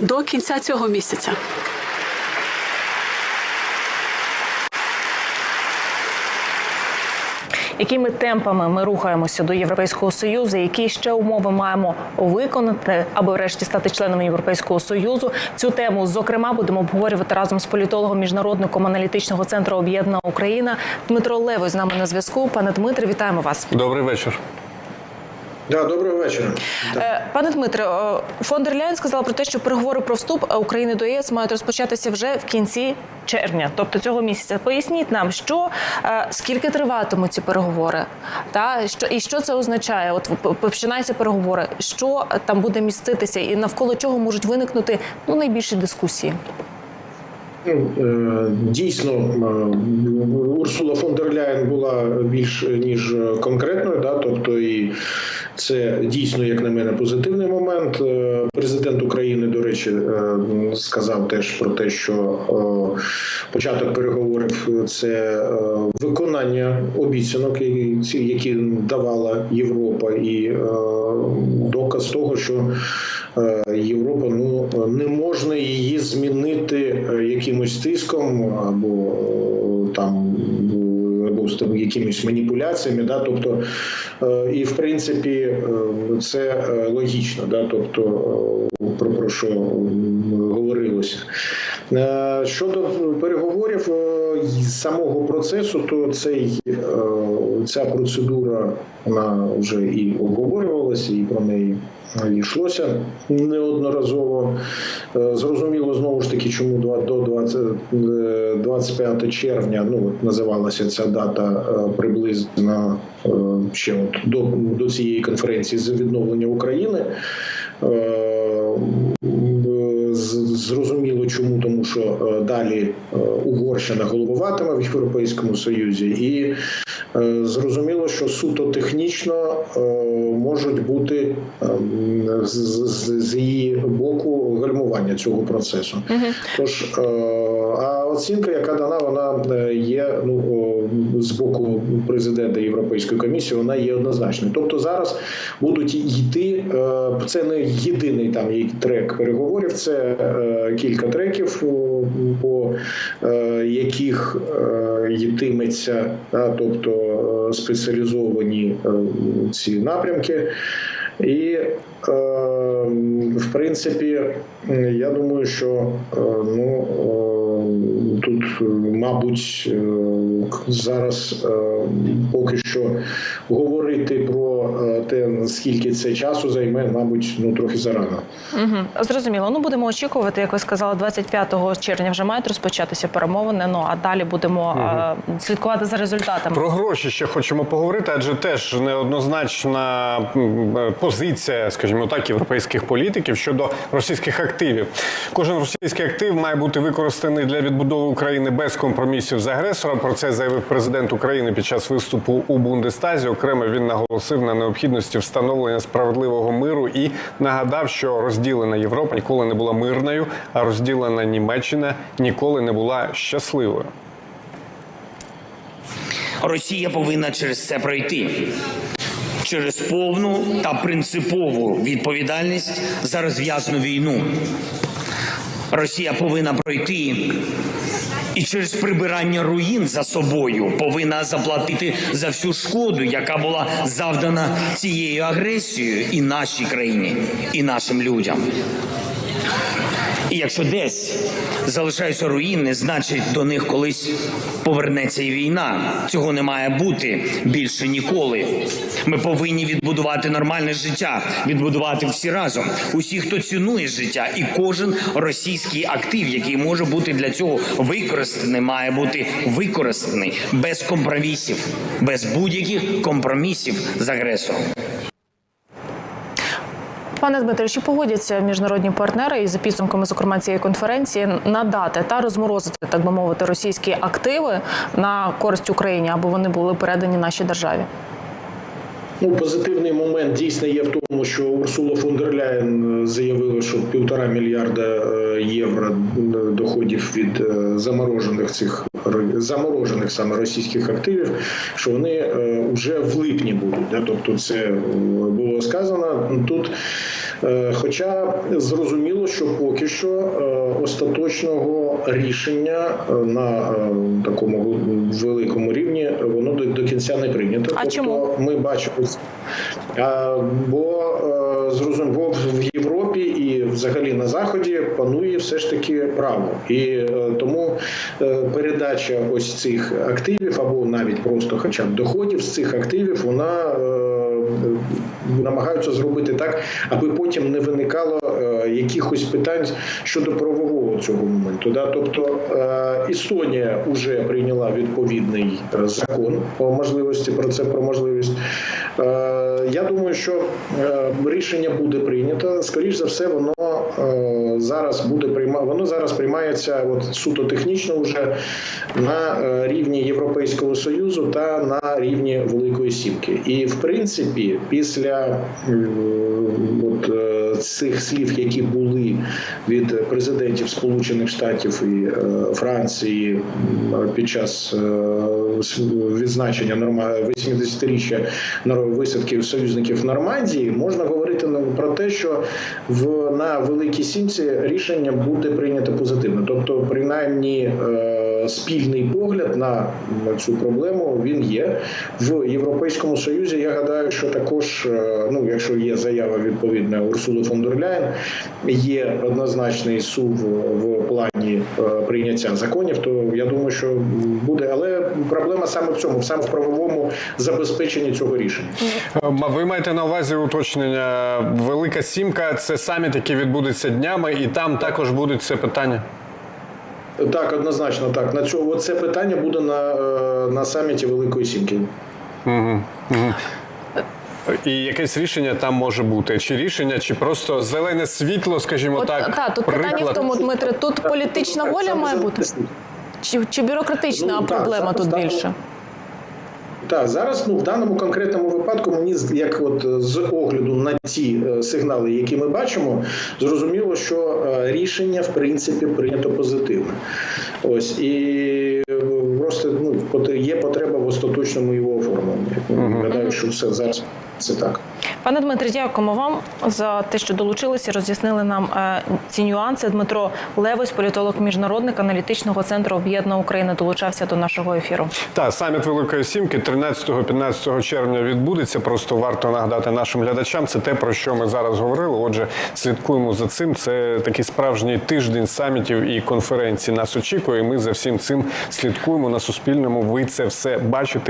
до кінця цього місяця. Якими темпами ми рухаємося до Європейського союзу? Які ще умови маємо виконати, аби врешті стати членом Європейського союзу? Цю тему зокрема будемо обговорювати разом з політологом міжнародником аналітичного центру Об'єднана Україна Дмитро Левой з нами на зв'язку. Пане Дмитре, вітаємо вас. Добрий вечір. Да, доброго вечора. Е, Пане Дмитре, е, фон дер Ляйн сказала про те, що переговори про вступ е, України до ЄС мають розпочатися вже в кінці червня, тобто цього місяця. Поясніть нам, що е, скільки триватимуть ці переговори, та що і що це означає? От починаються переговори, що там буде міститися, і навколо чого можуть виникнути ну найбільші дискусії. Ну, Дійсно, Урсула фон дер Ляєн була більш ніж конкретною, да, тобто і це дійсно, як на мене, позитивний момент. Е, Президент України, до речі, е, сказав теж про те, що е, початок переговорів це виконання обіцянок, які давала Європа, і доказ того, що Європа ну не можна її змінити якимось тиском або там з там якимись маніпуляціями, да, тобто е, і в принципі е, це е, логічно, да, тобто про, про що говорилося. Щодо переговорів самого процесу, то цей ця процедура вона вже і обговорювалася, і про неї йшлося неодноразово. Е, Зрозуміло знову ж таки, чому до 20, е, 25 червня ну називалася ця дата е, приблизно е, ще от до, до цієї конференції з відновлення України. Чому? Тому, що е, далі е, Угорщина головуватиме в Європейському Союзі, і е, зрозуміло, що суто технічно можуть бути ем, з, її боку гальмування цього процесу. Тож а оцінка, яка дана, вона є ну з боку президента Європейської комісії, вона є однозначною. Тобто зараз будуть йти. е, Це не єдиний там трек переговорів, це е, кілька треків, по е, яких йтиметься, тобто спеціалізовані ці напрямки. І в принципі, я думаю, що ну тут, е, мабуть, е, зараз е, поки що говорити про те, скільки це часу займе, мабуть, ну трохи зарано. Угу. Зрозуміло. Ну будемо очікувати, як ви сказали, 25 червня вже мають розпочатися перемовини. Ну а далі будемо е, слідкувати за результатами. Про гроші ще хочемо поговорити, адже теж неоднозначна позиція, скажімо так, європейських політиків щодо російських активів. Кожен російський актив має бути використаний для відбудови України без компромісів з агресором. Про це заявив президент України під час виступу у Бундестазі. Окремо він наголосив на необхідності встановлення справедливого миру і нагадав, що розділена Європа ніколи не була мирною, а розділена Німеччина ніколи не була щасливою. Росія повинна через це пройти. Через повну та принципову відповідальність за розв'язану війну. Росія повинна пройти і через прибирання руїн за собою повинна заплатити за всю шкоду, яка була завдана цією агресією і нашій країні, і нашим людям. І якщо десь залишаються руїни, значить до них колись повернеться і війна. Цього не має бути більше ніколи. Ми повинні відбудувати нормальне життя, відбудувати всі разом. Усі, хто цінує життя, і кожен російський актив, який може бути для цього використаний, має бути використаний без компромісів, без будь-яких компромісів з агресором. Пане Дмитро, чи погодяться міжнародні партнери і за підсумками, зокрема цієї конференції, надати та розморозити, так би мовити, російські активи на користь Україні, аби вони були передані нашій державі? Ну, позитивний момент дійсно є в тому, що Урсула фон дер Ляєн е, заявила, що півтора мільярда е, євро е, доходів від заморожених цих заморожених саме російських активів, що вони е, вже в липні будуть. Тобто, це е, було сказано тут. Е, Хоча зрозуміло, що поки що е, остаточного рішення е, на такому великому рівні воно до, кінця не прийнято. А тобто чому? ми бачимо, бо зрозуміло, в Європі і взагалі на заході панує все ж таки право, і тому передача ось цих активів або навіть просто, хоча б доходів з цих активів, вона намагаються зробити так, аби потім не виникало е, якихось питань щодо правового цього моменту. Да? Тобто е, Естонія вже прийняла відповідний закон по можливості про це про можливість. Е, я думаю, що рішення буде прийнято. Скоріше за все, воно зараз буде прийма... воно зараз приймається от суто технічно вже на е, рівні Європейського союзу та на рівні Великої Сімки. І в принципі, після е, от, е, цих слів, які були від президентів Сполучених Штатів і е, Франції під час е, відзначення норма 80-річчя висадки союзників в Нормандії, можна говорити про те, що в на великій сімці рішення буде прийнято позитивно, тобто, принаймні. е, Спільний погляд на цю проблему він є в Європейському Союзі. Я гадаю, що також, е, ну якщо є заява відповідна Урсули фон дер Ляєн, є однозначний сув в плані е, прийняття законів, то я думаю, що буде. Але проблема саме в цьому, саме в правовому забезпеченні цього рішення. Ви маєте на увазі уточнення Велика Сімка це саміт, який відбудеться днями, і там також буде це питання. Так, однозначно так. На цьому це питання буде на, е, на саміті Великої Сімки. І якесь рішення там може бути. Чи рішення, чи просто зелене світло, скажімо От, так. та, тут питання в тому, Дмитре, тут політична Так, воля має бути? Чи, чи бюрократична Ну, проблема так, тут так, більше? Так, зараз ну в даному конкретному випадку мені як от з огляду на ті е, сигнали, які ми бачимо, зрозуміло, що е, рішення в принципі прийнято позитивне. Ось і е, просто ну є потреба в остаточному його оформленні. Гадаю, що все зараз це так. Пане Дмитре, дякуємо вам за те, що долучилися, роз'яснили нам е, ці нюанси. Дмитро Левось, політолог, міжнародник аналітичного центру Об'єднана Україна, долучався до нашого ефіру. Так, саміт Великої Сімки 13-15 червня відбудеться. Просто варто нагадати нашим глядачам. Це те, про що ми зараз говорили. Отже, слідкуємо за цим. Це такий справжній тиждень самітів і конференцій. Нас очікує. і Ми за всім цим слідкуємо на Суспільному. Ви це все бачите